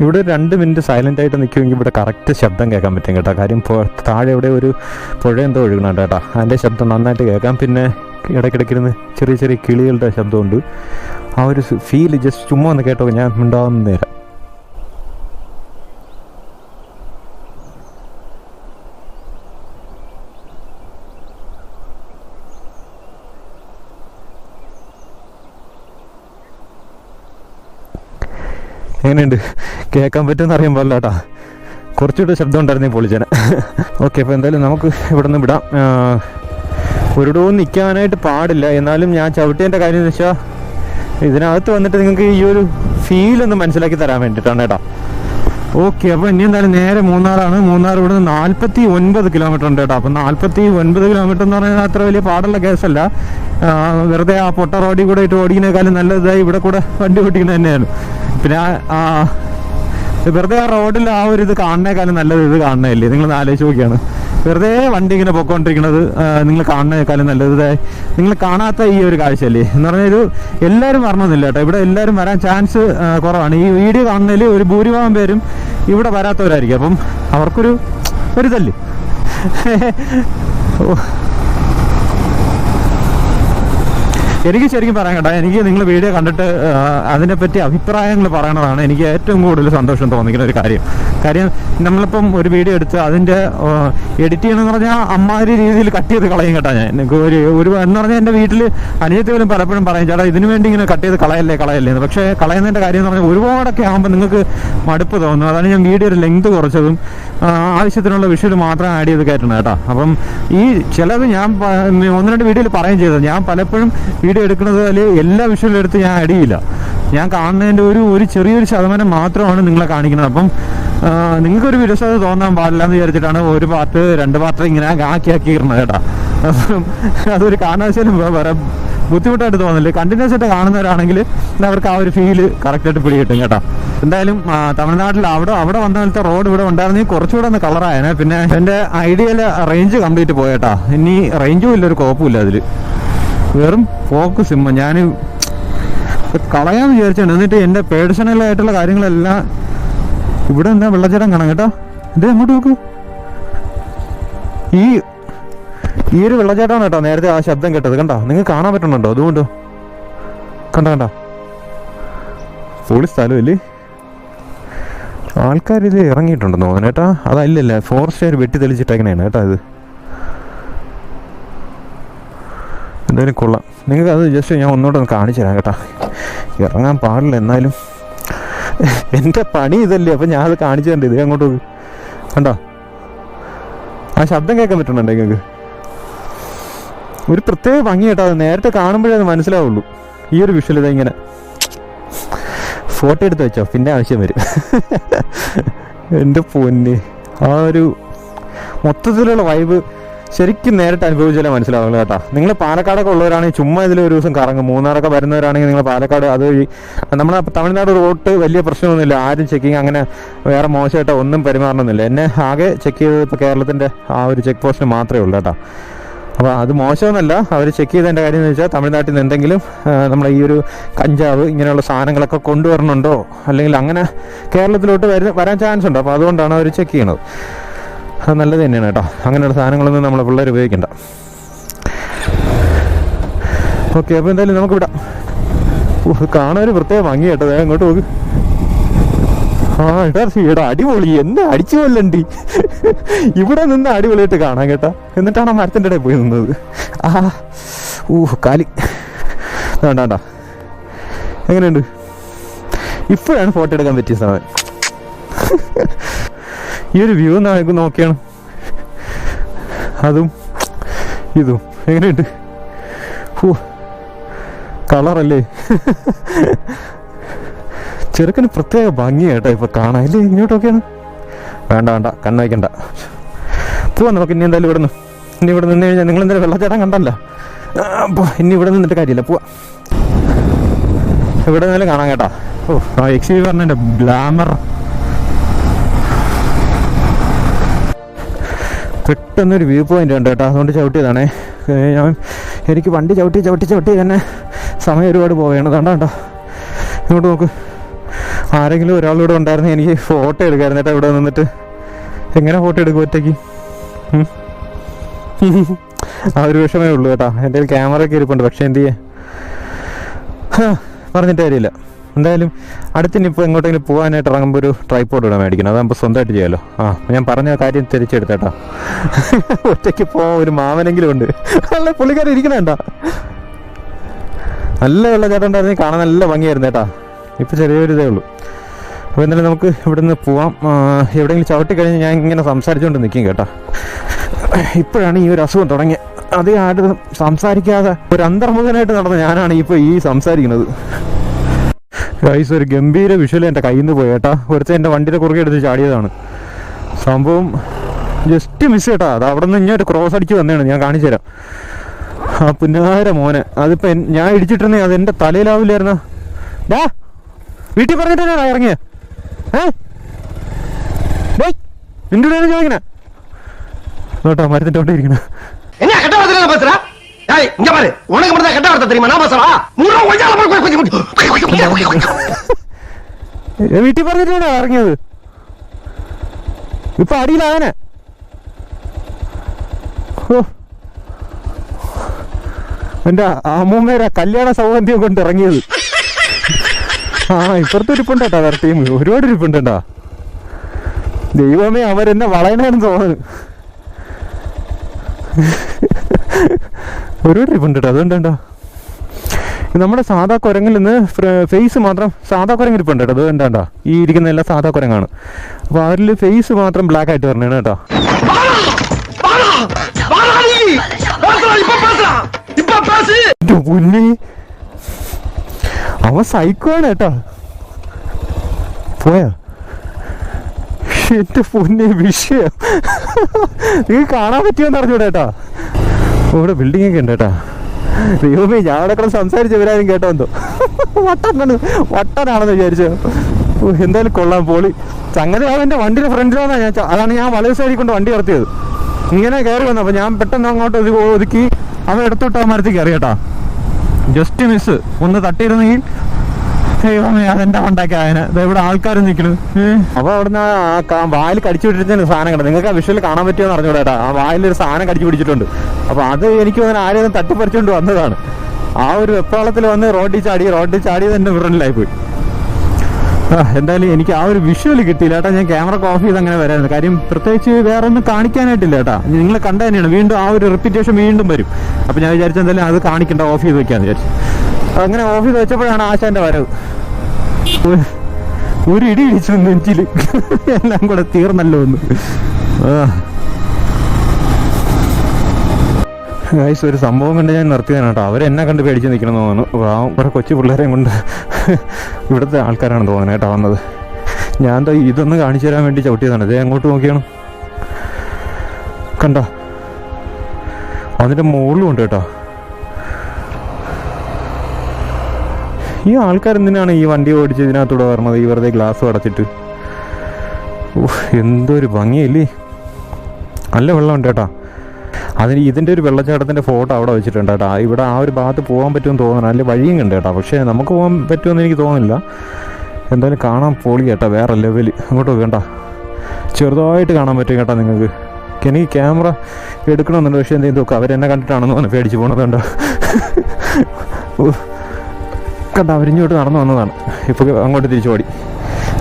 ഇവിടെ രണ്ട് minute silent ആയിട്ട് നിൽക്കുമെങ്കിൽ ഇവിടെ കറക്റ്റ് ശബ്ദം കേൾക്കാൻ പറ്റും കേട്ടോ. കാര്യം താഴെ ഇവിടെ ഒരു പുഴ എന്തോ ഒഴുകണുണ്ട് കേട്ടോ. അതിന്റെ ശബ്ദം നന്നായിട്ട് കേൾക്കാം. പിന്നെ ഇടയ്ക്കിടയ്ക്കിരുന്ന് ചെറിയ ചെറിയ കിളികളുടെ ശബ്ദമുണ്ട്. ആ ഒരു ഫീൽ ജസ്റ്റ് ചുമ്മാ ഒന്ന് കേട്ടോ ഞാൻ ഉണ്ടാവുന്ന നേരം എങ്ങനെയുണ്ട്? കേൾക്കാൻ പറ്റുമെന്ന് അറിയാൻ പാടില്ല കേട്ടാ കുറച്ചുകൂടെ ശബ്ദം ഉണ്ടായിരുന്നേ പൊളിച്ചേനെ. ഓക്കെ അപ്പോൾ എന്തായാലും നമുക്ക് ഇവിടെ നിന്ന് വിടാം. ഒരു ഒരിടവും നിൽക്കാനായിട്ട് പാടില്ല. എന്നാലും ഞാൻ ചവിട്ടിയതിന്റെ കാര്യം എന്ന് വെച്ചാൽ ഇതിനകത്ത് വന്നിട്ട് നിങ്ങൾക്ക് ഈ ഒരു ഫീൽ ഒന്ന് മനസ്സിലാക്കി തരാൻ വേണ്ടിയിട്ടാണ് കേട്ടോ. ഓക്കെ അപ്പോൾ ഇനി എന്തായാലും നേരെ മൂന്നാറാണ്. മൂന്നാർ ഇവിടെ നിന്ന് നാൽപ്പത്തി ഒൻപത് കിലോമീറ്റർ ഉണ്ട് കേട്ടോ. അപ്പം നാൽപ്പത്തി ഒൻപത് കിലോമീറ്റർ എന്ന് പറഞ്ഞാൽ അത്ര വലിയ പാടുള്ള കേസല്ല വെറുതെ ആ പൊട്ട റോഡിൽ കൂടെ ഇട്ട് ഓടിക്കുന്നേക്കാളും നല്ലതായി ഇവിടെ കൂടെ വണ്ടി ഓടിക്കുന്നത് തന്നെയാണ്. പിന്നെ ആ വെറുതെ ആ റോഡിൽ ആ ഒരു ഇത് കാണുന്നേക്കാളും നല്ലത് ഇത് കാണുന്നതല്ലേ? നിങ്ങൾ ആലോചിച്ച് നോക്കിയാണ്. വെറുതെ വണ്ടി ഇങ്ങനെ പോയിക്കൊണ്ടിരിക്കുന്നത് നിങ്ങൾ കാണുന്നേക്കാളും നല്ലത്. നിങ്ങൾ കാണാത്ത ഈ ഒരു കാഴ്ചയല്ലേ? എന്ന് പറഞ്ഞാൽ ഒരു എല്ലാവരും വരണമെന്നില്ല കേട്ടോ. ഇവിടെ എല്ലാവരും വരാൻ ചാൻസ് കുറവാണ്. ഈ വീഡിയോ കാണുന്നതിൽ ഒരു ഭൂരിഭാഗം പേരും ഇവിടെ വരാത്തവരായിരിക്കും. അപ്പം അവർക്കൊരു ഒരു തല്ല് ഓ എനിക്ക് ശരിക്കും പറയാൻ കേട്ടോ എനിക്ക് നിങ്ങൾ വീഡിയോ കണ്ടിട്ട് അതിനെപ്പറ്റി അഭിപ്രായങ്ങൾ പറയണതാണ് എനിക്ക് ഏറ്റവും കൂടുതൽ സന്തോഷം തോന്നിക്കുന്ന ഒരു കാര്യം. കാര്യം നമ്മളിപ്പം ഒരു വീഡിയോ എടുത്ത് അതിന്റെ എഡിറ്റ് ചെയ്യണമെന്ന് പറഞ്ഞാൽ അമ്മാതിരി രീതിയിൽ കട്ട് ചെയ്ത് കളയും കേട്ടോ ഞാൻ. എനിക്ക് ഒരു ഒരു എന്ന് പറഞ്ഞാൽ എന്റെ വീട്ടിൽ അനിയത്തി പോലും പലപ്പോഴും പറയും ചേട്ടാ ഇതിനു വേണ്ടി ഇങ്ങനെ കട്ട് ചെയ്ത് കളയല്ലേ കളയല്ലേ എന്ന്. പക്ഷേ കളയുന്നതിന്റെ കാര്യം എന്ന് പറഞ്ഞാൽ ഒരുപാടൊക്കെ ആകുമ്പോൾ നിങ്ങൾക്ക് മടുപ്പ് തോന്നും. അതാണ് ഞാൻ വീഡിയോ ഒരു ലെങ്ത് കുറച്ചതും ആവശ്യത്തിനുള്ള വിഷയിൽ മാത്രം ആഡ് ചെയ്ത് കയറ്റണം കേട്ടോ. അപ്പം ഈ ചിലത് ഞാൻ ഒന്ന് രണ്ട് വീഡിയോയിൽ പറയുകയും ചെയ്തത് ഞാൻ പലപ്പോഴും എടുക്കുന്നത് അതിൽ എല്ലാ വിഷയവും എടുത്ത് ഞാൻ ആഡ് ചെയ്യില്ല. ഞാൻ കാണുന്നതിന്റെ ഒരു ഒരു ചെറിയൊരു ശതമാനം മാത്രമാണ് നിങ്ങളെ കാണിക്കുന്നത്. അപ്പം നിങ്ങൾക്കൊരു വിരസത തോന്നാൻ പാടില്ല എന്ന് വിചാരിച്ചിട്ടാണ് ഒരു പാർട്ട് രണ്ട് പാർട്ട് ഇങ്ങനെ ആക്കി ആക്കി ഇടുന്നത് കേട്ടോ. അതൊരു കാരണവശാലും വേറെ ബുദ്ധിമുട്ടായിട്ട് തോന്നില്ല കണ്ടിന്യൂസ് ആയിട്ട് കാണുന്നവരാണെങ്കിൽ അവർക്ക് ആ ഒരു ഫീൽ കറക്റ്റായിട്ട് പിടി കിട്ടും. എന്തായാലും തമിഴ്നാട്ടിൽ അവിടെ അവിടെ വന്ന പോലത്തെ റോഡ് ഇവിടെ ഉണ്ടായിരുന്നെങ്കിൽ കുറച്ചുകൂടെ ഒന്ന് കളറായനെ പിന്നെ എന്റെ ഐഡിയയിൽ റേഞ്ച് കംപ്ലീറ്റ് പോയേട്ടാ ഇനി റേഞ്ചും ഇല്ല ഒരു കുഴപ്പമില്ല അതിൽ വെറും ഫോക്ക് സിമ്മ ഞാൻ കളയാന്ന് വിചാരിച്ചാണ് എന്നിട്ട് എന്റെ പേഴ്സണലായിട്ടുള്ള കാര്യങ്ങളെല്ലാം ഇവിടെ എന്താ വെള്ളച്ചാട്ടം കാണാം കേട്ടോ. ഇത് അങ്ങോട്ട് നോക്കൂ. ഈ ഈ ഒരു വെള്ളച്ചാട്ടമാണ് കേട്ടോ നേരത്തെ ആ ശബ്ദം കേട്ടത്. കണ്ടോ? നിങ്ങൾക്ക് കാണാൻ പറ്റുന്നുണ്ടോ? അതുകൊണ്ടോ കണ്ട. കണ്ട പൊളി സ്ഥലമല്ലേ ആൾക്കാർ ഇത് ഇറങ്ങിയിട്ടുണ്ടെന്ന് തോന്നുന്നു കേട്ടാ. അതല്ലല്ല ഫോറസ്റ്റുകാർ വെട്ടി തെളിച്ചിട്ടേക്കണേണ് കേട്ടോ ഇത്. എന്തായാലും കൊള്ളാം. നിങ്ങൾക്ക് അത് ജസ്റ്റ് ഞാൻ ഒന്നുകൂടെ ഒന്ന് കാണിച്ചു തരാം കേട്ടോ. ഇറങ്ങാൻ പാടില്ല എന്നാലും. എന്റെ പണി ഇതല്ലേ അപ്പം ഞാൻ അത് കാണിച്ചു തരണ്ടേ. ഇത് അങ്ങോട്ട്. കണ്ടോ? ആ ശബ്ദം കേൾക്കാൻ പറ്റുന്നുണ്ടോ നിങ്ങൾക്ക്? ഒരു പ്രത്യേക ഭംഗി കേട്ടോ അത്. നേരത്തെ കാണുമ്പോഴേ അത് മനസ്സിലാവുള്ളൂ. ഈ ഒരു വിഷ്വൽ ഇങ്ങനെ. ഫോട്ടോ എടുത്ത് വെച്ചോ പിന്നെ ആവശ്യം വരും. എന്റെ പൊന്ന്. ആ ഒരു മൊത്തത്തിലുള്ള വൈബ് ശരിക്കും നേരിട്ട് അനുഭവിച്ചാലേ മനസ്സിലാവുള്ളൂ കേട്ടോ. നിങ്ങൾ പാലക്കാടൊക്കെ ഉള്ളവരാണെങ്കിൽ ചുമ്മാ ഇതിൽ ഒരു ദിവസം കറങ്ങും. മൂന്നാറൊക്കെ വരുന്നവരാണെങ്കിൽ നിങ്ങൾ പാലക്കാട് അത് വഴി നമ്മുടെ തമിഴ്നാട് റോട്ട് വലിയ പ്രശ്നമൊന്നുമില്ല. ആരും ചെക്കിങ് അങ്ങനെ വേറെ മോശമായിട്ടോ ഒന്നും പെരുമാറണമെന്നില്ല എന്നെ ആകെ ചെക്ക് ചെയ്തത് ഇപ്പോൾ കേരളത്തിന്റെ ആ ഒരു ചെക്ക് പോസ്റ്റിന് മാത്രമേ ഉള്ളൂ കേട്ടോ. അപ്പോൾ അത് മോശമൊന്നുമല്ല. അവർ ചെക്ക് ചെയ്തതിന്റെ കാര്യം എന്ന് വെച്ചാൽ തമിഴ്നാട്ടിൽ നിന്ന് എന്തെങ്കിലും നമ്മുടെ ഈ ഒരു കഞ്ചാവ് ഇങ്ങനെയുള്ള സാധനങ്ങളൊക്കെ കൊണ്ടുവരണുണ്ടോ? അല്ലെങ്കിൽ അങ്ങനെ കേരളത്തിലോട്ട് വരുന്ന വരാൻ ചാൻസ് ഉണ്ട്? അപ്പോൾ അതുകൊണ്ടാണ് അവർ ചെക്ക് ചെയ്യണത്. അത് നല്ലത് തന്നെയാണ് കേട്ടോ. അങ്ങനെയുള്ള സാധനങ്ങളൊന്നും നമ്മളെ പിള്ളേർ ഉപയോഗിക്കണ്ട. ഓക്കെ അപ്പോൾ എന്തായാലും നമുക്ക് വിടാം കാണാൻ ഒരു പ്രത്യേക ഭംഗി കേട്ടോ. അങ്ങോട്ട് നോക്ക്. ആ എടാ എടാ അടിപൊളി. എന്നെ അടിച്ചു കൊല്ലണ്ടി ഇവിടെ നിന്ന് അടിപൊളിയായിട്ട് കാണാൻ കേട്ടാ. എന്നിട്ടാണ് ആ മരത്തിന്റെ ഇടയിൽ പോയി നിന്നത്. ആ ഊ കാലി. വേണ്ട വേണ്ട എങ്ങനെയുണ്ട്? ഇപ്പോഴാണ് ഫോട്ടോ എടുക്കാൻ പറ്റിയ സമയം. ഈ ഒരു വ്യൂ നോക്കിയാണ്. അതും ഇതും. എങ്ങനെയുണ്ട്? ഹൂ കളറല്ലേ ചെറുക്കന് പ്രത്യേക ഭംഗിയായിട്ടോ ഇപ്പൊ കാണാൻ. ഇല്ലേ ഇങ്ങോട്ടൊക്കെയാണ് വേണ്ട വേണ്ട കണ്ണായിക്കണ്ട പോവാം നമുക്ക് ഇനി എന്തായാലും ഇവിടെ നിന്ന് ഇനി ഇവിടെ നിന്ന് കഴിഞ്ഞാൽ നിങ്ങൾ എന്തായാലും വെള്ളച്ചാട്ടം കണ്ടല്ല. അപ്പോൾ ഇനി ഇവിടെ നിന്നിട്ട് കാര്യമില്ല. പോവാ. ഇവിടെ നിന്നാലും കാണാം കേട്ടാ. ഓ ആ എക്സ് പറഞ്ഞ ഗ്ലാമർ പെട്ടെന്നൊരു വ്യൂ പോയിന്റ് ഉണ്ട് കേട്ടോ. അതുകൊണ്ട് ചവിട്ടിയതാണേ. ഞാൻ എനിക്ക് വണ്ടി ചവിട്ടി ചവിട്ടി ചവിട്ടി തന്നെ സമയം ഒരുപാട് പോവുകയാണ്. കണ്ടോ? കേട്ടോ ഇങ്ങോട്ട് നോക്ക്. ആരെങ്കിലും ഒരാളിവിടെ ഉണ്ടായിരുന്നു എനിക്ക് ഫോട്ടോ എടുക്കായിരുന്നു കേട്ടോ ഇവിടെ നിന്നിട്ട്. എങ്ങനെ ഫോട്ടോ എടുക്കും ഒറ്റയ്ക്ക്? ആ ഒരു വിഷമേ ഉള്ളൂ കേട്ടോ. എന്റെ കയ്യിൽ ക്യാമറ ഒക്കെ ഇരിപ്പുണ്ട് പക്ഷെ എന്ത് ചെയ്യാ? പറഞ്ഞിട്ട് കാര്യമില്ല. എന്തായാലും അടുത്തിനിപ്പോൾ എങ്ങോട്ടെങ്കിലും പോകാനായിട്ട് ഇറങ്ങുമ്പോൾ ഒരു ട്രൈപ്പോഡ് ഇവിടെ മേടിക്കണം. അതാകുമ്പോൾ സ്വന്തമായിട്ട് ചെയ്യാലോ. ആ ഞാൻ പറഞ്ഞ കാര്യം തിരിച്ചെടുത്തേട്ടാ. ഒറ്റയ്ക്ക് പോകാൻ ഒരു മാമനെങ്കിലും ഉണ്ട്. നല്ല പുള്ളിക്കാരൻ ഇരിക്കണേണ്ട നല്ല വെള്ളച്ചാട്ടം ഉണ്ടായിരുന്നു. കാണാൻ നല്ല ഭംഗിയായിരുന്നു കേട്ടാ. ഇപ്പം ചെറിയൊരു ഇതേ ഉള്ളൂ. അപ്പോൾ എന്തായാലും നമുക്ക് ഇവിടെ നിന്ന് പോവാം എവിടെയെങ്കിലും ചവിട്ടി കഴിഞ്ഞ് ഞാൻ ഇങ്ങനെ സംസാരിച്ചുകൊണ്ട് നിൽക്കും കേട്ടോ. ഇപ്പോഴാണ് ഈ ഒരു അസുഖം തുടങ്ങിയത്. അതേ ആയിട്ട് സംസാരിക്കാതെ ഒരു അന്തർമുഖനായിട്ട് നടന്ന ഞാനാണ് ഇപ്പോൾ ഈ സംസാരിക്കുന്നത്. ഗൈസ് ഒരു ഗംഭീര വിഷ്വൽ എന്റെ കയ്യിൽ നിന്ന് പോയി കേട്ടാ. ഒരുത്ത എന്റെ വണ്ടിയുടെ കുറുകെ എടുത്ത് ചാടിയതാണ്. സംഭവം ജസ്റ്റ് മിസ് കേട്ടാ. അത് അവിടെ നിന്ന് ഇങ്ങോട്ട് ക്രോസ് അടിച്ച് വന്നതാണ്. ഞാൻ കാണിച്ചു തരാം. ആ പുന്നാര മോനെ. അതിപ്പോൾ ഞാൻ ഇടിച്ചിട്ടുണ്ടെങ്കിൽ അത് എന്റെ തലയിലാവില്ലായിരുന്ന? ഡാ വീട്ടിൽ പറഞ്ഞിട്ട് തന്നെയാണോ ഇറങ്ങിയ? ഏ? നിന്റെ കൂടെയാണ് ചോദിക്കണേ? നോട്ടോ മരത്തിന്റെ കൊണ്ടേ ഇരിക്കണേ என்ன கெட்ட வார்த்தை பேசுற ஏய் இங்க பாரு உனக்கு மட்டும் தான் கெட்ட வார்த்தை தெரியுமா நான் பேசுறா மூணு கொஞ்சம் ഏ, വീട്ടിൽ പറഞ്ഞിട്ടാണോ ഇറങ്ങിയത് ഇപ്പൊ അടിയിലാകാനെ ഓ എന്റെ അമ്മൂമ്മേരെ കല്യാണ സൗഗന്ധ്യം കൊണ്ട് ഇറങ്ങിയത് ആ ഇപ്പുറത്ത് ഇരിപ്പുണ്ട് കേട്ടോ വേറെ ടീം ഒരുപാട് ഇരിപ്പുണ്ട് കേട്ടോ ദൈവമേ അവരെന്നെ വളയണെന്ന് തോന്നുന്നു ഒരു ട്രിപ്പുണ്ട് കേട്ടോ അതുകൊണ്ട് നമ്മുടെ സാധാ കുരങ്ങിൽ നിന്ന് ഫേസ് മാത്രം സാധാ കുരങ്ങ് ഇപ്പം കേട്ടോ അത് എന്താണ്ടോ ഈ ഇരിക്കുന്ന എല്ലാം സാധാ കുരങ്ങാണ്. അപ്പോൾ അവരിൽ ഫേസ് മാത്രം ബ്ലാക്ക് ആയിട്ട് വരണേണ് കേട്ടോ. അവ സൈക്കോ ആണ് കേട്ടോ. പോയോ? എന്റെ പൊന്നെ വിഷയം. നീ കാണാൻ പറ്റിയോന്ന് അറിഞ്ഞൂടെ കേട്ടോ. ഇവിടെ ബിൽഡിംഗ് ഒക്കെ ഉണ്ട് കേട്ടാ ദൈവമേ ഞാൻ അവിടെ കൂടെ സംസാരിച്ചവരാരും കേട്ടോ എന്തോ. വട്ടനാണ് വട്ടനാണെന്ന് വിചാരിച്ചു. എന്തായാലും കൊള്ളാം പോളി. സംഗതി അവന്റെ വണ്ടിയുടെ ഫ്രണ്ടിലാണെന്ന് ഞാൻ അതാണ് ഞാൻ വലതു സൈഡിൽ കൊണ്ട് വണ്ടി ഇറത്തിയത് ഇങ്ങനെ കയറി വന്നു അപ്പം ഞാൻ പെട്ടെന്ന് അങ്ങോട്ട് ഒതുക്കി അവൻ എടുത്തോട്ട് ആ മരത്തിൽ കയറി ജസ്റ്റ് മിസ് ഒന്ന് തട്ടിയിരുന്നെങ്കിൽ ദൈവമേ അതെന്താ ഉണ്ടാക്കിയ അതിനെ ഇവിടെ ആൾക്കാരും നിൽക്കണു. അപ്പൊ അവിടുന്ന് ആ വായിൽ കടിച്ചു പിടിച്ചിട്ട് സാധനം കണ്ടത് നിങ്ങൾക്ക് ആ വിഷ്വൽ കാണാൻ പറ്റുമോ എന്ന് അറിഞ്ഞൂടാ ആ ഒരു സാധനം കടിച്ചു പിടിച്ചിട്ടുണ്ട്. അപ്പൊ അത് എനിക്ക് അങ്ങനെ ആരെയും തട്ടിപ്പറിച്ചുകൊണ്ട് വന്നതാണ്. ആ ഒരു വെപ്പാളത്തിൽ വന്ന് റോഡിൽ ചാടി റോഡിൽ ചാടിയത് എന്റെ ഫ്രണ്ടിലായി പോയി എന്തായാലും എനിക്ക് ആ ഒരു വിഷ്വൽ കിട്ടിയില്ല ഏട്ടാ ഞാൻ ക്യാമറ ഓഫ് ചെയ്ത് അങ്ങനെ വരായിരുന്നു കാര്യം പ്രത്യേകിച്ച് വേറെ ഒന്നും കാണിക്കാനായിട്ടില്ല ഏട്ടാ നിങ്ങൾ കണ്ട തന്നെയാണ്. വീണ്ടും ആ ഒരു റിപ്പീറ്റേഷൻ വീണ്ടും വരും. അപ്പൊ ഞാൻ വിചാരിച്ചെന്തായാലും അത് കാണിക്കണ്ട ഓഫ് ചെയ്ത് വെക്കാന്ന് വിചാരിച്ചു. അങ്ങനെ ഓഫീസ് വെച്ചപ്പോഴാണ് ആശാന്റെ വരവ്. ഒരു- ഇടി ഇടിച്ചു നെഞ്ചിൽ. എല്ലാം കൂടെ തീർന്നല്ലോ ഒന്ന് ഗൈസ് ഒരു സംഭവം കണ്ട് ഞാൻ നിർത്തിയതാണ് കേട്ടോ. അവരെന്നെ കണ്ട് പേടിച്ച് നിൽക്കണമെന്ന് തോന്നുന്നു. കുറെ കൊച്ചു പിള്ളേരെയും കൊണ്ട് ഇവിടുത്തെ ആൾക്കാരാണ് തോന്നുന്നത് കേട്ടോ വന്നത്. ഞാൻ എന്താ ഇതൊന്ന് കാണിച്ചു തരാൻ വേണ്ടി ചവിട്ടിയതാണ്. ഇതേ അങ്ങോട്ട് നോക്കിയാണ്? കണ്ടോ? അതിന്റെ മുകളിലും ഉണ്ട് കേട്ടോ. ഈ ആൾക്കാർ എന്തിനാണ് ഈ വണ്ടി ഓടിച്ച് ഇതിനകത്തൂടെ വരണത്? ഈ വെറുതെ ഗ്ലാസ് അടച്ചിട്ട്. എന്തൊരു ഭംഗിയല്ലേ? നല്ല വെള്ളമുണ്ട് കേട്ടോ. അതിന് ഇതിന്റെ ഒരു വെള്ളച്ചാട്ടത്തിന്റെ ഫോട്ടോ അവിടെ വെച്ചിട്ടുണ്ട് കേട്ടോ. ഇവിടെ ആ ഒരു ഭാഗത്ത് പോകാൻ പറ്റുമെന്ന് തോന്നുന്നു. നല്ല വഴിയും കണ്ട് കേട്ടോ. പക്ഷേ നമുക്ക് പോകാൻ പറ്റുമെന്ന് എനിക്ക് തോന്നുന്നില്ല. എന്തായാലും കാണാൻ പൊളി കേട്ടോ. വേറെ ലെവൽ അങ്ങോട്ട് വേണ്ട ചെറുതായിട്ട് കാണാൻ പറ്റും കേട്ടോ നിങ്ങൾക്ക്. എനിക്ക് ക്യാമറ എടുക്കണമെന്നുണ്ട്. പക്ഷേ എന്തെങ്കിലും നോക്കുക അവരെന്നെ കണ്ടിട്ടാണെന്ന് തോന്നുന്നു. പേടിച്ച് പോണത് കണ്ടോ അവരിഞ്ഞോട്ട് നടന്നു വന്നതാണ്. ഇപ്പോൾ അങ്ങോട്ട് തിരിച്ചു ഓടി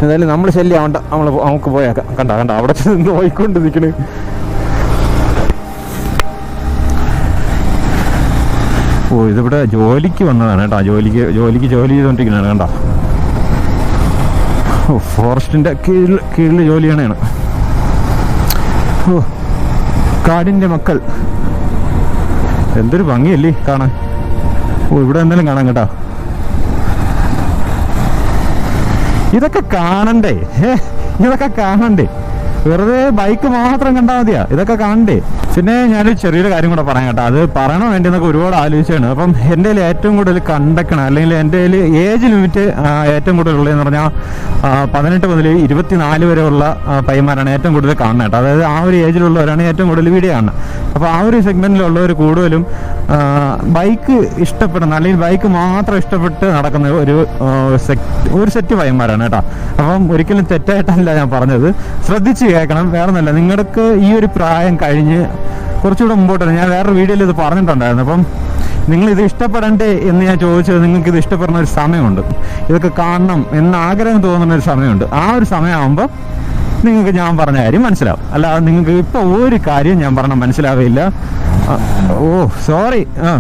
എന്തായാലും നമ്മൾ ശല്യം ആവണ്ട നമ്മൾ നമുക്ക് പോയേക്കാം. കണ്ട കണ്ട അവിടെ ചെന്ന് പോയിക്കൊണ്ട് നിൽക്കണ് ഓ ഇതിവിടെ ജോലിക്ക് വന്നതാണ് കേട്ടോ. ജോലിക്ക് ജോലിക്ക് ജോലി ചെയ്തുകൊണ്ടിരിക്കുന്നതാണ് കണ്ട. ഓ ഫോറസ്റ്റിന്റെ കീഴിൽ കീഴിൽ ജോലി ചെയ്യണേണ് ഓ കാടിന്റെ മക്കൾ. എന്തൊരു ഭംഗിയല്ലേ കാണാൻ. ഓ ഇവിടെ എന്തായാലും കാണാം കേട്ടോ. ഇതൊക്കെ കാണണ്ടേ? ഇതൊക്കെ കാണണ്ടേ? വെറുതെ ബൈക്ക് മാത്രം കണ്ടാൽ മതിയാ. ഇതൊക്കെ കാണണ്ടേ പിന്നെ ഞാനൊരു ചെറിയൊരു കാര്യം കൂടെ പറയാം കേട്ടോ. അത് പറയണോ വേണ്ടിയെന്നൊക്കെ ഒരുപാട് ആലോചിച്ചാണ്. അപ്പം എന്റെ കയ്യിൽ ഏറ്റവും കൂടുതൽ കണ്ടക്കണം അല്ലെങ്കിൽ എന്റെ കയ്യിൽ ഏജ് ലിമിറ്റ് ഏറ്റവും കൂടുതൽ ഉള്ളതെന്ന് പറഞ്ഞാൽ പതിനെട്ട് മുതൽ ഇരുപത്തിനാല് വരെയുള്ള പയ്യന്മാരാണ് ഏറ്റവും കൂടുതൽ കാണുന്നത് കേട്ടോ. അതായത് ആ ഒരു ഏജിലുള്ളവരാണ് ഏറ്റവും കൂടുതൽ വീഡിയോ കാണുന്നത്. അപ്പോൾ ആ ഒരു സെഗ്മെന്റിലുള്ളവർ കൂടുതലും ബൈക്ക് ഇഷ്ടപ്പെടുന്ന അല്ലെങ്കിൽ ബൈക്ക് മാത്രം ഇഷ്ടപ്പെട്ട് നടക്കുന്ന ഒരു ഒരു സെറ്റ് പയ്യന്മാരാണ് കേട്ടോ. അപ്പം ഒരിക്കലും തെറ്റായിട്ടല്ല ഞാൻ പറഞ്ഞത്. ശ്രദ്ധിച്ച് കേൾക്കണം. വേറെ ഒന്നല്ല നിങ്ങൾക്ക് ഈ ഒരു പ്രായം കഴിഞ്ഞ് കുറച്ചുകൂടെ മുമ്പോട്ട് ഞാൻ വേറൊരു വീഡിയോയിൽ ഇത് പറഞ്ഞിട്ടുണ്ടായിരുന്നു. അപ്പം നിങ്ങൾ ഇത് ഇഷ്ടപ്പെടണ്ടേ എന്ന് ഞാൻ ചോദിച്ചത് നിങ്ങൾക്ക് ഇത് ഇഷ്ടപ്പെടുന്ന ഒരു സമയമുണ്ട്. ഇതൊക്കെ കാണണം എന്ന് ആഗ്രഹം തോന്നുന്ന ഒരു സമയമുണ്ട്. ആ ഒരു സമയമാകുമ്പോൾ നിങ്ങൾക്ക് ഞാൻ പറഞ്ഞ കാര്യം മനസ്സിലാവും. അല്ലാതെ നിങ്ങൾക്ക് ഇപ്പോൾ ഒരു കാര്യം ഞാൻ പറഞ്ഞ മനസ്സിലാവില്ല. ഓ സോറി ആ,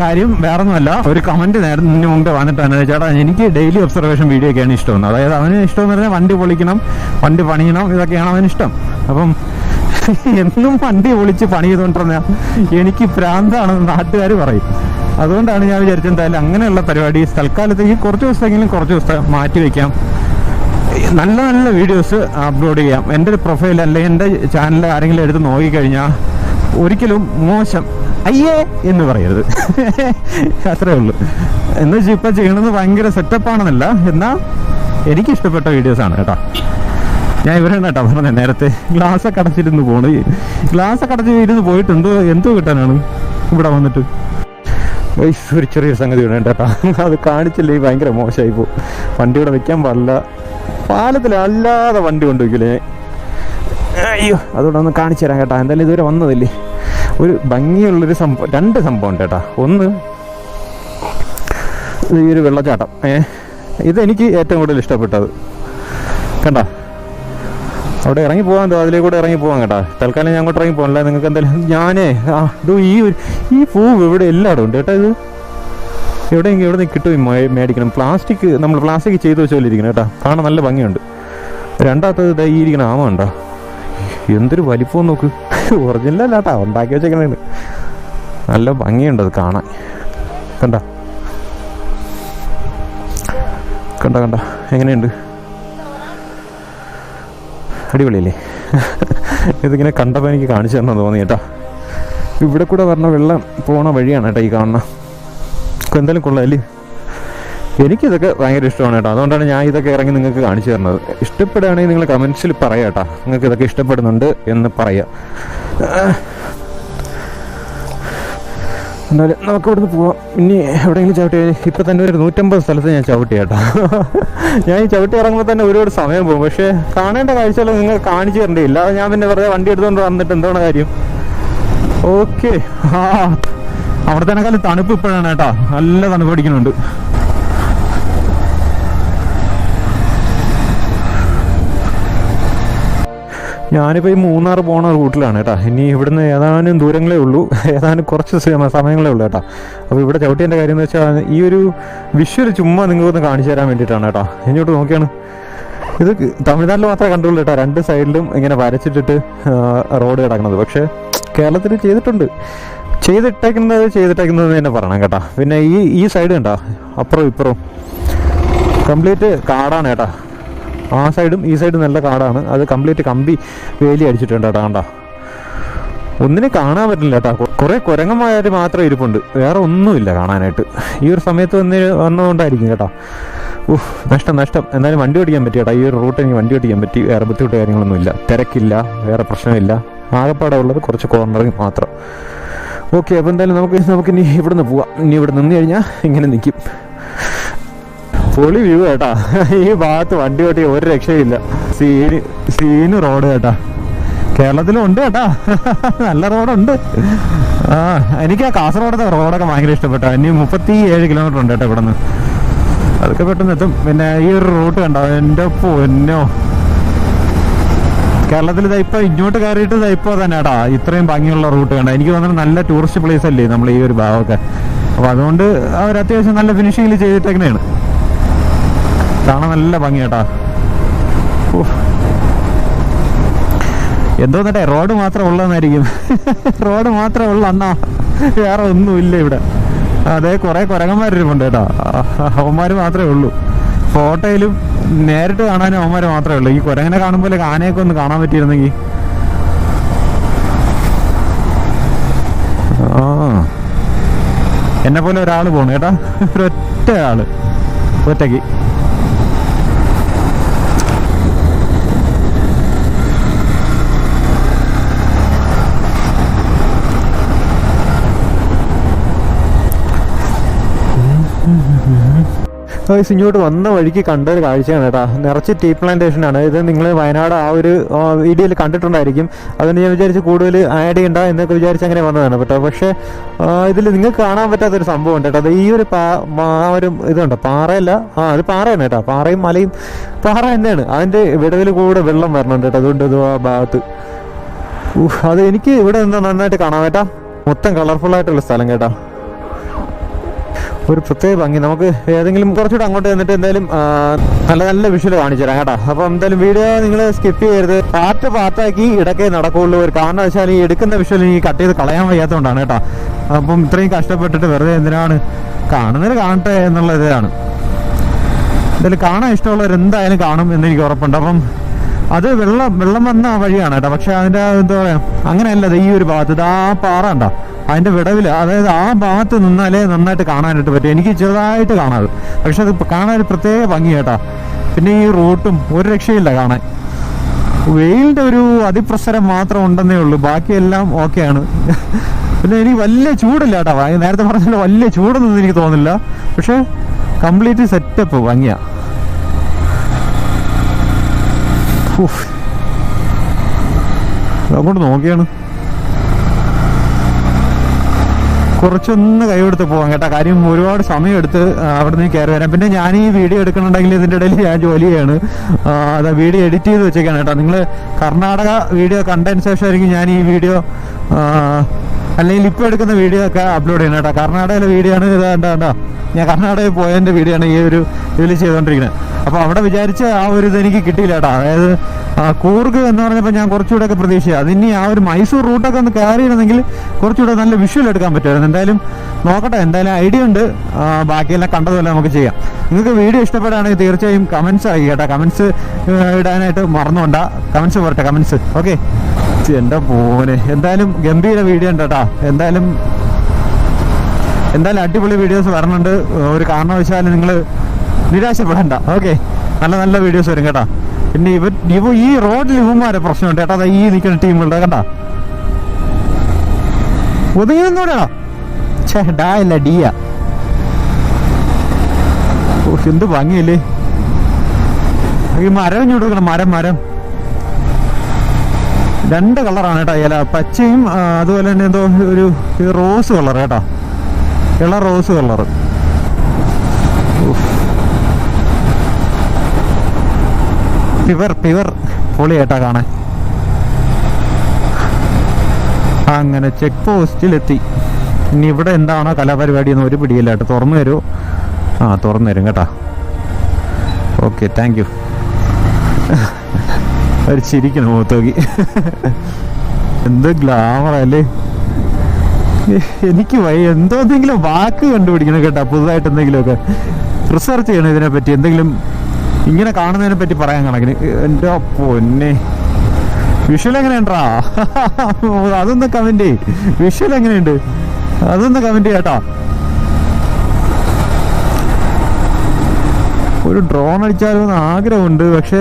കാര്യം വേറൊന്നുമല്ല. ഒരു കമന്റ് നേരത്തിന് മുമ്പ് വന്നിട്ടാണ്. ചേട്ടാ എനിക്ക് ഡെയിലി ഒബ്സർവേഷൻ വീഡിയോ ഒക്കെയാണ് ഇഷ്ടം അതായത് അവന് ഇഷ്ടം എന്ന് പറഞ്ഞാൽ വണ്ടി പൊളിക്കണം വണ്ടി പണിയണം ഇതൊക്കെയാണ് അവന് ഇഷ്ടം. അപ്പം എന്നും വണ്ടി പൊളിച്ച് പണി ചെയ്തുകൊണ്ടിരുന്ന എനിക്ക് ഭ്രാന്താണെന്ന് നാട്ടുകാർ പറയും. അതുകൊണ്ടാണ് ഞാൻ വിചാരിച്ചത് എന്തായാലും അങ്ങനെയുള്ള പരിപാടി തൽക്കാലത്തേക്ക് കുറച്ച് ദിവസത്തെങ്കിലും കുറച്ച് ദിവസത്തെ മാറ്റി വയ്ക്കാം നല്ല നല്ല വീഡിയോസ് അപ്ലോഡ് ചെയ്യാം. എന്റെ പ്രൊഫൈൽ അല്ലെങ്കിൽ എന്റെ ചാനൽ ആരെങ്കിലും എടുത്ത് നോക്കിക്കഴിഞ്ഞാൽ ഒരിക്കലും മോശം അയ്യേ എന്ന് പറയരുത്. അത്രേ ഉള്ളൂ. എന്ന് വെച്ചാൽ ഇപ്പം ചെയ്യണത് ഭയങ്കര സെറ്റപ്പാണെന്നല്ല എന്നാൽ എനിക്ക് ഇഷ്ടപ്പെട്ട വീഡിയോസാണ് കേട്ടോ. ഞാൻ ഇവരാണ് കേട്ടോ പറഞ്ഞത് നേരത്തെ. ഗ്ലാസ് ഒക്കെ അടച്ചിരുന്ന് പോണ്. ഗ്ലാസ് ഒക്കെ അടച്ച് ഇരുന്ന് പോയിട്ട് എന്തോ എന്തോ കിട്ടാനാണ് ഇവിടെ വന്നിട്ട്? ഒരു ചെറിയൊരു സംഗതി ഉണ്ട് കേട്ടോ. അത് കാണിച്ചില്ലേ? ഭയങ്കര മോശമായി പോകും വണ്ടി ഇവിടെ വെക്കാൻ പാടില്ല. പാലത്തിൽ അല്ലാതെ വണ്ടി കൊണ്ടുവയ്ക്കില്ലേ അയ്യോ അതുകൊണ്ട് ഒന്ന് കാണിച്ചു തരാം കേട്ടോ. എന്തായാലും ഇതുവരെ വന്നതല്ലേ. ഒരു ഭംഗിയുള്ളൊരു സംഭവം രണ്ട് സംഭവം ഉണ്ട് കേട്ടോ. ഒന്ന് ഈ ഒരു വെള്ളച്ചാട്ടം. ഏ ഇതെനിക്ക് ഏറ്റവും കൂടുതൽ ഇഷ്ടപ്പെട്ടത്. കണ്ട? അവിടെ ഇറങ്ങി പോകാൻ തോ അതിലേ കൂടെ ഇറങ്ങി പോകാം കേട്ടാ. തൽക്കാലം ഞാൻ അങ്ങോട്ട് ഇറങ്ങി പോകണില്ല നിങ്ങൾക്ക് എന്തായാലും ഞാനേ ആ ഇത് ഈ ഈ പൂവ് ഇവിടെ എല്ലായിടും ഉണ്ട് കേട്ടോ ഇത്. എവിടെയെങ്കിലും എവിടെ നിന്ന് കിട്ടും മേടിക്കണം. പ്ലാസ്റ്റിക് നമ്മൾ പ്ലാസ്റ്റിക് ചെയ്ത് വെച്ച പോലെ ഇരിക്കണം കേട്ടോ. കാണാൻ നല്ല ഭംഗിയുണ്ട്. രണ്ടാമത്തത് ഇതാ ഈ ഇരിക്കണ ആമ ഉണ്ടോ? എന്തൊരു വലിപ്പം നോക്ക്. ഒറിജിനൽ അല്ല കേട്ടോ ഉണ്ടാക്കി വെച്ചേക്കണേന്ന് നല്ല ഭംഗിയുണ്ട് അത് കാണാൻ. കണ്ട? കണ്ട കണ്ട? എങ്ങനെയുണ്ട്? അടിപൊളിയല്ലേ? ഇതിങ്ങനെ കണ്ടപ്പോൾ എനിക്ക് കാണിച്ചു തരണം തോന്നി കേട്ടോ. ഇവിടെ കൂടെ പറഞ്ഞ വെള്ളം പോണ വഴിയാണ് കേട്ടോ ഈ കാണുന്ന. എന്തായാലും കൊള്ളാം കൊള്ളാമല്ലേ എനിക്കിതൊക്കെ ഭയങ്കര ഇഷ്ടമാണ് കേട്ടോ. അതുകൊണ്ടാണ് ഞാൻ ഇതൊക്കെ ഇറങ്ങി നിങ്ങൾക്ക് കാണിച്ചു തരുന്നത്. ഇഷ്ടപ്പെടുകയാണെങ്കിൽ നിങ്ങൾ കമൻസിൽ പറയാം കേട്ടോ. നിങ്ങൾക്ക് ഇതൊക്കെ ഇഷ്ടപ്പെടുന്നുണ്ട് എന്ന് പറയാം എന്തായാലും നമുക്ക് ഇവിടുന്ന് പോവാം. ഇനി എവിടെയെങ്കിലും ചവിട്ടി ഇപ്പം തന്നെ ഒരു നൂറ്റമ്പത് സ്ഥലത്ത് ഞാൻ ചവിട്ടി കേട്ടോ. ഞാൻ ഈ ചവിട്ടി ഇറങ്ങുമ്പോൾ തന്നെ ഒരുപാട് സമയം പോകും. പക്ഷേ കാണേണ്ട കാഴ്ചകൾ നിങ്ങൾ കാണിച്ചു തരേണ്ടി ഇല്ല ഞാൻ പിന്നെ വെറുതെ വണ്ടി എടുത്തുകൊണ്ട് വന്നിട്ട് എന്താണ് കാര്യം? ഓക്കെ. ആ അവിടെ തന്നെ കാലം തണുപ്പ് ഇപ്പോഴാണ് കേട്ടോ. നല്ല തണുപ്പ് അടിക്കുന്നുണ്ട്. ഞാനിപ്പോൾ ഈ മൂന്നാർ പോണ റൂട്ടിലാണ് കേട്ടോ. ഇനി ഇവിടുന്ന് ഏതാനും ദൂരങ്ങളേ ഉള്ളൂ. ഏതാനും കുറച്ച് സമയങ്ങളേ ഉള്ളൂ കേട്ടോ. അപ്പോൾ ഇവിടെ ചവിട്ടിയന്റെ കാര്യം എന്ന് വെച്ചാൽ ഈ ഒരു വിഷ്വൽ ചുമ്മാ നിങ്ങൾക്കൊന്ന് കാണിച്ചു തരാൻ വേണ്ടിയിട്ടാണ് കേട്ടോ. ഇങ്ങോട്ട് നോക്കിയാണ്. ഇത് തമിഴ്നാട്ടിൽ മാത്രമേ കണ്ടുള്ളൂ കേട്ടോ. രണ്ട് സൈഡിലും ഇങ്ങനെ വരച്ചിട്ടിട്ട് റോഡ് കിടക്കുന്നത്. പക്ഷേ കേരളത്തിൽ ചെയ്തിട്ടുണ്ട്. ചെയ്തിട്ടേക്കുന്നത് ചെയ്തിട്ടേക്കുന്നത് തന്നെ പറയണം കേട്ടോ. പിന്നെ ഈ ഈ സൈഡ് കണ്ടോ. അപ്പുറം ഇപ്പുറം കംപ്ലീറ്റ് കാടാണ് കേട്ടോ. ആ സൈഡും ഈ സൈഡും നല്ല കാടാണ്. അത് കംപ്ലീറ്റ് കമ്പി വേലി അടിച്ചിട്ടുണ്ട് കേട്ടോ കണ്ടോ? ഒന്നിനെ കാണാൻ പറ്റില്ല കേട്ടോ. കുറെ കുരങ്ങന്മാര് മാത്രം ഇരിപ്പുണ്ട്. വേറെ ഒന്നുമില്ല കാണാനായിട്ട്. ഈ ഒരു സമയത്ത് വന്ന് വന്നതുകൊണ്ടായിരിക്കും കേട്ടോ. ഉഫ് നഷ്ടം നഷ്ടം. എന്തായാലും വണ്ടി ഓടിക്കാൻ പറ്റി കേട്ടോ. ഈ ഒരു റൂട്ട് എനിക്ക് വണ്ടി ഓടിക്കാൻ പറ്റി. വേറെ ബുദ്ധിമുട്ട് കാര്യങ്ങളൊന്നുമില്ല. തിരക്കില്ല വേറെ പ്രശ്നമില്ല. ആകപ്പാടെ ഉള്ളത് കുറച്ച് കോർണറിങ് മാത്രം. ഓക്കെ അപ്പോൾ എന്തായാലും നമുക്ക് നമുക്ക് ഇനി ഇവിടുന്ന് പോവാം. ഇനി ഇവിടെ നിന്ന് കഴിഞ്ഞാൽ ഇങ്ങനെ നിൽക്കും പൊളി വ്യൂ കേട്ടാ. ഈ ഭാഗത്ത് വണ്ടി ഓട്ടി ഒരു രക്ഷയില്ല സീന് സീന് റോഡ് കേട്ടാ. കേരളത്തിലും ഉണ്ട് കേട്ടാ. നല്ല റോഡുണ്ട് ആ എനിക്ക് ആ കാസർഗോഡത്തെ റോഡൊക്കെ ഭയങ്കര ഇഷ്ടപ്പെട്ടോ. ഇനി മുപ്പത്തി ഏഴ് കിലോമീറ്റർ ഉണ്ട് കേട്ടോ ഇവിടെ നിന്ന് അതൊക്കെ പെട്ടെന്ന് എത്തും. പിന്നെ ഈ ഒരു റൂട്ട് കണ്ടോ? എന്റെ പൊന്നോ. കേരളത്തിൽ ഇപ്പൊ ഇങ്ങോട്ട് കയറിയിട്ട് ഇപ്പോൾ ഇപ്പൊ തന്നെ കേട്ടാ. ഇത്രയും ഭംഗിയുള്ള റൂട്ട് കണ്ട? എനിക്ക് തോന്നുന്നത് നല്ല ടൂറിസ്റ്റ് പ്ലേസ് അല്ലേ നമ്മൾ ഈ ഒരു ഭാഗമൊക്കെ. അപ്പോൾ അതുകൊണ്ട് അവർ അത്യാവശ്യം നല്ല ഫിനിഷിങ്ങിൽ ചെയ്തിട്ടേക്കണേണ് കാണാൻ നല്ല ഭംഗി കേട്ടാ ഉഫ്. എന്തോ എന്നിട്ടേ റോഡ് മാത്രം ഉള്ളതെന്നായിരിക്കും. റോഡ് മാത്രമേ ഉള്ളു അണ്ണാ. വേറെ ഒന്നുമില്ല ഇവിടെ. അതെ കുറെ കുരങ്ങന്മാരിപ്പുണ്ട് കേട്ടോ. അവന്മാർ മാത്രമേ ഉള്ളൂ. ഫോട്ടോയിലും നേരിട്ട് കാണാനും അവന്മാർ മാത്രമേ ഉള്ളൂ. ഈ കുരങ്ങനെ കാണുമ്പോൾ ആനയൊക്കെ ഒന്ന് കാണാൻ പറ്റിയിരുന്നെങ്കിൽ എന്നെ പോലെ ഒരാൾ പോണു കേട്ടാ. ഒരൊറ്റ ആൾ. ഒറ്റയ്ക്ക്. ഗൈസ് ഇങ്ങോട്ട് വന്ന വഴിക്ക് കണ്ട ഒരു കാഴ്ചയാണ് കേട്ടോ. നിറച്ച് ടീ പ്ലാന്റേഷൻ ആണ്. ഇത് നിങ്ങൾ വയനാട് ആ ഒരു വീഡിയോയിൽ കണ്ടിട്ടുണ്ടായിരിക്കും. അതുകൊണ്ട് ഞാൻ വിചാരിച്ച് കൂടുതൽ ആഡ് ചെയ്യണ്ട എന്നൊക്കെ വിചാരിച്ച് അങ്ങനെ വന്നതാണ് കേട്ടോ. പക്ഷേ ഇതിൽ നിങ്ങൾക്ക് കാണാൻ പറ്റാത്തൊരു സംഭവം ഉണ്ട് കേട്ടോ. അത് ഈ ഒരു പാ ഒരു ഇതുണ്ട്. പാറയല്ല. ആ അത് പാറയാണ് കേട്ടോ. പാറയും മലയും. പാറ തന്നെയാണ്. അതിന്റെ വിടവിൽ കൂടെ വെള്ളം വരണുണ്ട് കേട്ടോ. അതുകൊണ്ട് ആ ഭാഗത്ത്. അത് എനിക്ക് ഇവിടെ നിന്ന് നന്നായിട്ട് കാണാൻ കേട്ടാ. മൊത്തം കളർഫുൾ ആയിട്ടുള്ള സ്ഥലം കേട്ടോ. ഒരു പ്രത്യേക ഭംഗി. നമുക്ക് ഏതെങ്കിലും കുറച്ചുകൂടെ അങ്ങോട്ട് ചെന്നിട്ട് എന്തായാലും നല്ല നല്ല വിഷ്വൽ കാണിച്ചു തരാം കേട്ടോ. അപ്പം എന്തായാലും വീഡിയോ നിങ്ങൾ സ്കിപ്പ് ചെയ്യരുത്. പാർട്ട് പാർട്ടാക്കി ഇടയ്ക്കേ നടക്കുള്ളൂ. ഒരു കാരണം വെച്ചാൽ ഈ എടുക്കുന്ന വിഷ്വൽ ഈ കട്ട് ചെയ്ത് കളയാൻ വയ്യാത്തതുകൊണ്ടാണ് കേട്ടോ. അപ്പം ഇത്രയും കഷ്ടപ്പെട്ടിട്ട് വെറുതെ എന്തിനാണ് കാണുന്നതിന് കാണട്ടെ എന്നുള്ള ഇതാണ്. എന്തായാലും കാണാൻ ഇഷ്ടമുള്ളവർ എന്തായാലും കാണും എന്ന് എനിക്ക് ഉറപ്പുണ്ട്. അപ്പം അത് വെള്ളം വെള്ളം വന്ന വഴിയാണ് കേട്ടോ. പക്ഷെ അതിന്റെ എന്താ പറയാ അങ്ങനെയല്ല ഈ ഒരു ഭാഗത്ത്. ആ പാറ ഉണ്ടോ അതിന്റെ വിടവിൽ അതായത് ആ ഭാഗത്ത് നിന്നാലേ നന്നായിട്ട് കാണാനായിട്ട് പറ്റും. എനിക്ക് ചെറുതായിട്ട് കാണാറ് പക്ഷെ അത് കാണാൻ ഒരു പ്രത്യേക ഭംഗി കേട്ടോ. പിന്നെ ഈ റൂട്ടും ഒരു രക്ഷയില്ല കാണാൻ. വെയിലിന്റെ ഒരു അതിപ്രസരം മാത്രം ഉണ്ടെന്നേ ഉള്ളൂ. ബാക്കിയെല്ലാം ഓക്കെയാണ്. പിന്നെ എനിക്ക് വലിയ ചൂടില്ല കേട്ടോ. നേരത്തെ പറഞ്ഞ വലിയ ചൂടൊന്നും എനിക്ക് തോന്നില്ല. പക്ഷെ കംപ്ലീറ്റ് സെറ്റപ്പ് ഭംഗിയാ ഉഫ്. അങ്ങോട്ട് നോക്കിയാണ്. കുറച്ചൊന്ന് കൈയെടുത്ത് പോകാം കേട്ടോ. കാര്യം ഒരുപാട് സമയം എടുത്ത് അവിടെ നിന്ന് കയറി വരാം പിന്നെ ഞാൻ ഈ വീഡിയോ എടുക്കണുണ്ടെങ്കിൽ ഇതിന്റെ ഇടയിൽ ഞാൻ ജോലി ചെയ്യാണ്. അതാ വീഡിയോ എഡിറ്റ് ചെയ്ത് വെച്ചേക്കാണ് കേട്ടോ. നിങ്ങൾ കർണാടക വീഡിയോ കണ്ടതിന് ശേഷമായിരിക്കും ഞാൻ ഈ വീഡിയോ അല്ലെങ്കിൽ ഇപ്പോൾ എടുക്കുന്ന വീഡിയോ ഒക്കെ അപ്ലോഡ് ചെയ്യണം കേട്ടോ. കർണാടകയിലെ വീഡിയോ ആണ് ഇത് കണ്ടോ കണ്ടോ? ഞാൻ കർണാടകയിൽ പോയതിന്റെ വീഡിയോ ആണ് ഈ ഒരു ഇതിൽ ചെയ്തുകൊണ്ടിരിക്കുന്നത് അപ്പോൾ അവിടെ വിചാരിച്ച ആ ഒരു ഇത് എനിക്ക് കിട്ടിയില്ല കേട്ടോ. അതായത് ആ, കൂർഗ് എന്ന് പറഞ്ഞപ്പോൾ ഞാൻ കുറച്ചുകൂടെ ഒക്കെ പ്രതീക്ഷിച്ചു. അതിനി ആ ഒരു മൈസൂർ റൂട്ടൊക്കെ ഒന്ന് കയറിയിരുന്നെങ്കിൽ കുറച്ചുകൂടെ നല്ല വിഷ്വൽ എടുക്കാൻ പറ്റുമായിരുന്നു. എന്തായാലും നോക്കട്ടെ എന്തായാലും ഐഡിയ ഉണ്ട്. ബാക്കിയെല്ലാം കണ്ടതുപോലെ നമുക്ക് ചെയ്യാം. നിങ്ങൾക്ക് വീഡിയോ ഇഷ്ടപ്പെടുകയാണെങ്കിൽ തീർച്ചയായും കമൻസ് ആയി കേട്ടോ കമൻസ് ഇടാനായിട്ട് മറന്നുകൊണ്ട. കമൻസ് പോരട്ടെ കമൻസ് ഓക്കെ എന്റെ പോനെ എന്തായാലും ഗംഭീര വീഡിയോ ഉണ്ട് കേട്ടോ. എന്തായാലും എന്തായാലും അടിപൊളി വീഡിയോസ് വരണുണ്ട്. ഒരു കാരണവശാലും നിങ്ങൾ നിരാശപ്പെടണ്ട. ഓക്കെ നല്ല നല്ല വീഡിയോസ് വരും കേട്ടോ. പിന്നെ ഇവ ഇവ ഈ റോഡിൽ ഇവന്മാരെ പ്രശ്നമുണ്ട് ചേട്ടാ ഈ നിൽക്കുന്ന ടീമുകളുടെ കണ്ട. ഒതുങ്ങി നിന്നോടെയാണോ ഛേ ഡാ ഇല്ല ഡിയ എന്ത് ഭംഗിയല്ലേ. ഈ മരം ഇങ്ങോട്ട് കൊടുക്കണം. മരം മരം. രണ്ട് കളറാണ് കേട്ടോ ഇല. പച്ചയും അതുപോലെ തന്നെ എന്തോ ഒരു റോസ് കളർ കേട്ടോ. ഇള റോസ് കളർ പിവർ പിവർ. പൊളി കേട്ടാ കാണാൻ. അങ്ങനെ ചെക്ക് പോസ്റ്റിലെത്തി ഇനി ഇവിടെ എന്താണോ കലാപരിപാടി എന്ന് ഒരു പിടിയില്ല കേട്ടോ. തുറന്നു തരുമോ ആ തുറന്നു തരും കേട്ടാ. ഓക്കെ താങ്ക് യു ഒരു ചിരിക്കണം മുഖത്തോക്കി. എന്ത് ഗ്ലാമറല്ലേ എനിക്ക് വയ്യ എന്തോ എന്തെങ്കിലും വാക്ക് കണ്ടുപിടിക്കണം കേട്ടോ. പുതുതായിട്ട് എന്തെങ്കിലുമൊക്കെ. റിസർച്ച് ചെയ്യണം ഇതിനെപ്പറ്റി. എന്തെങ്കിലും ഇങ്ങനെ കാണുന്നതിനെ പറ്റി പറയാൻ കണക്കിന്. എന്റെ പൊന്നെ. വിഷ്വൽ എങ്ങനെയുണ്ടാ? അതൊന്ന് കമന്റ് വിഷ്വൽ എങ്ങനെയുണ്ട്? അതൊന്ന് കമന്റ് കേട്ടോ. ഒരു ഡ്രോൺ അടിച്ചാലോ എന്ന് ആഗ്രഹമുണ്ട് പക്ഷേ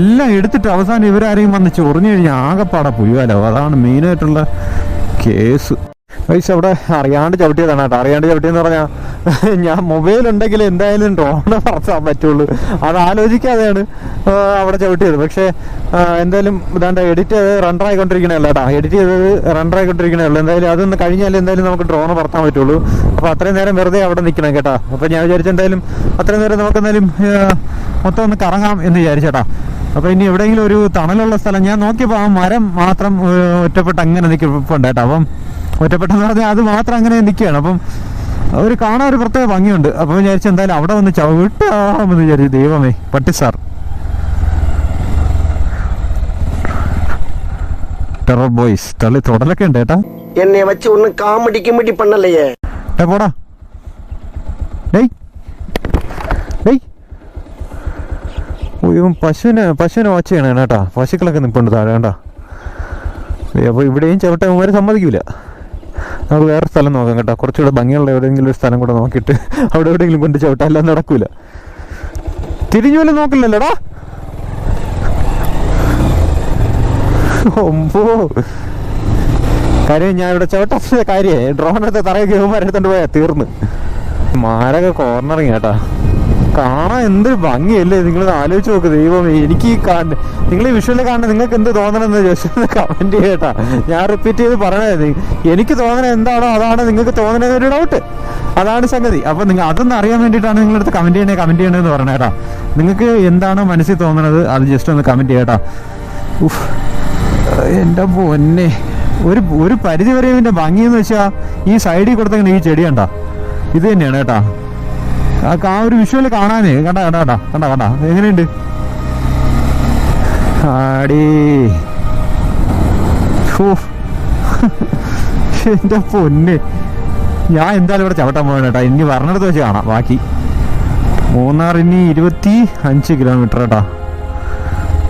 എല്ലാം എടുത്തിട്ട് അവസാനം ഇവരാരെയും വന്ന് ചൊറിഞ്ഞു കഴിഞ്ഞാൽ ആകെപ്പാടെ പുയ്യാലോ അതാണ് മെയിനായിട്ടുള്ള കേസ്. പൈസ അവിടെ അറിയാണ്ട് ചവിട്ടിയതാണ് കേട്ടോ. അറിയാണ്ട് ചവിട്ടിയെന്ന് പറഞ്ഞാൽ ഞാൻ മൊബൈൽ ഉണ്ടെങ്കിൽ എന്തായാലും ഡ്രോണ് പറത്താൻ പറ്റുള്ളൂ. അത് ആലോചിക്കാതെയാണ് അവിടെ ചവിട്ടിയത്. പക്ഷേ എന്തായാലും ഇതാണ്ട് എഡിറ്റ് ചെയ്ത് റണ്ടർ ആയിക്കൊണ്ടിരിക്കണേ അല്ല കേട്ടോ. എഡിറ്റ് ചെയ്തത് റണ്ടർ ആയിക്കൊണ്ടിരിക്കണേ ഉള്ളൂ എന്തായാലും അതൊന്ന് കഴിഞ്ഞാൽ എന്തായാലും നമുക്ക് ഡ്രോണ് പറത്താൻ പറ്റുള്ളൂ. അപ്പോൾ അത്രയും നേരം വെറുതെ അവിടെ നിൽക്കണം കേട്ടോ. അപ്പോൾ ഞാൻ വിചാരിച്ചു എന്തായാലും അത്രയും നേരം നമുക്ക് എന്തായാലും മൊത്തം ഒന്ന് കറങ്ങാം എന്ന് വിചാരിച്ചേട്ടാ അപ്പോൾ ഇനി എവിടെയെങ്കിലും ഒരു തണലുള്ള സ്ഥലം ഞാൻ നോക്കിയപ്പോൾ ആ മരം മാത്രം ഒറ്റപ്പെട്ട് അങ്ങനെ നിൽക്കുന്നുണ്ട് കേട്ടോ. അപ്പം ഒറ്റപ്പെട്ടെന്ന് പറഞ്ഞാൽ അത് മാത്രം അങ്ങനെ നിൽക്കുകയാണ്. അപ്പം അവർ കാണാൻ ഒരു പ്രത്യേക ഭംഗിയുണ്ട്. അപ്പോൾ വിചാരിച്ചു എന്തായാലും അവിടെ വന്ന് ചവിട്ട് ആവാമെന്ന് വിചാരിച്ചു. ദൈവമേ പട്ടി സാർ. ടെറർ ബോയ്സ് തള്ളി തുടലൊക്കെ ഉണ്ട് ഏട്ടാ. എന്നെ വെച്ച് ഒന്ന് കാമഡി കിമഡി പണ്ണല്ലേ? പോടാ. ഡേയ്. ഡേയ്. പശുവിനെ വാച്ച് ചെയ്യണേ പശുക്കളൊക്കെ നിൽപ്പുണ്ട് താഴെ ഇവിടെയും ചവിട്ടാൻ സമ്മതിക്കില്ല നമുക്ക് വേറെ സ്ഥലം നോക്കാം കേട്ടോ. കുറച്ചുകൂടെ ഭംഗിയുള്ള എവിടെയെങ്കിലും ഒരു സ്ഥലം കൂടെ നോക്കിയിട്ട് അവിടെ എവിടെയെങ്കിലും കൊണ്ട് ചവിട്ടാൻ എല്ലാം നടക്കൂല. തിരിഞ്ഞു പോലും നോക്കില്ലല്ലോടാ? ഒമ്പോ. കാര്യം ഞാൻ ഇവിടെ ചവിട്ടാ കാര്യേ. ഡ്രോണത്തെ തറയൊക്കെ ഇവന്മാരെടുത്തോണ്ട് പോയാ തീർന്ന്. മാരക കോർണറിങ് കേട്ടാ. കാണാൻ എന്തൊരു ഭംഗിയല്ലേ? നിങ്ങൾ ആലോചിച്ച് നോക്ക് ദൈവം എനിക്ക് ഈ കാണ നിങ്ങൾ ഈ വിഷ്വലിൽ കാണുന്ന നിങ്ങൾക്ക് എന്ത് തോന്നണമെന്ന് ചോദിച്ചാൽ കമന്റ് ചെയ്യട്ടാ ഞാൻ റിപ്പീറ്റ് ചെയ്ത് പറയണത് എനിക്ക് തോന്നണ എന്താണോ അതാണ് നിങ്ങൾക്ക് തോന്നണ ഒരു ഡൗട്ട് അതാണ് സംഗതി. അപ്പൊ നിങ്ങൾ അതൊന്നും അറിയാൻ വേണ്ടിയിട്ടാണ് നിങ്ങളടുത്ത് കമന്റ് ചെയ്യണേ കമന്റ് ചെയ്യണേന്ന് പറഞ്ഞേട്ടാ നിങ്ങൾക്ക് എന്താണോ മനസ്സിൽ തോന്നണത് അത് ജസ്റ്റ് ഒന്ന് കമന്റ് ചെയ്യട്ടാ. ഉഫ് എന്റെ പൊന്നെ. ഒരു ഒരു പരിധി വരെ ഇതിന്റെ ഭംഗി എന്ന് വെച്ചാൽ ഈ സൈഡിൽ കൊടുത്തേക്കുന്ന ഈ ചെടി ഇത് തന്നെയാണ് കേട്ടാ. ആ ഒരു വിഷ്വൽ കാണാനേ. കണ്ട കണ്ട കണ്ട കണ്ട കണ്ട. എങ്ങനെയുണ്ട്? ആടി. എന്റെ പൊന്ന്. ഞാൻ എന്തായാലും ഇവിടെ ചവിട്ടാൻ പോകണം കേട്ടാ. ഇനി പറഞ്ഞിടത്ത് വെച്ച് കാണാം. ബാക്കി മൂന്നാർ ഇനി ഇരുപത്തി അഞ്ച് കിലോമീറ്റർ കേട്ടാ.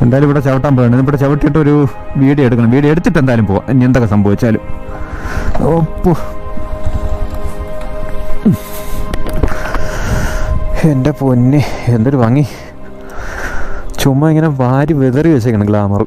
എന്തായാലും ഇവിടെ ചവിട്ടാൻ പോകണം ഇവിടെ ചവിട്ടിയിട്ട് ഒരു വീഡിയോ എടുക്കണം. വീഡിയോ എടുത്തിട്ട് എന്തായാലും പോവാം. ഇനി എന്തൊക്കെ സംഭവിച്ചാലും. ഓപ്പോ എന്റെ പൊന്നെ എന്തൊരു ഭംഗി. ചുമ്മാ ഇങ്ങനെ വാരി വിതറി വെച്ചേക്കണം ഗ്ലാമർ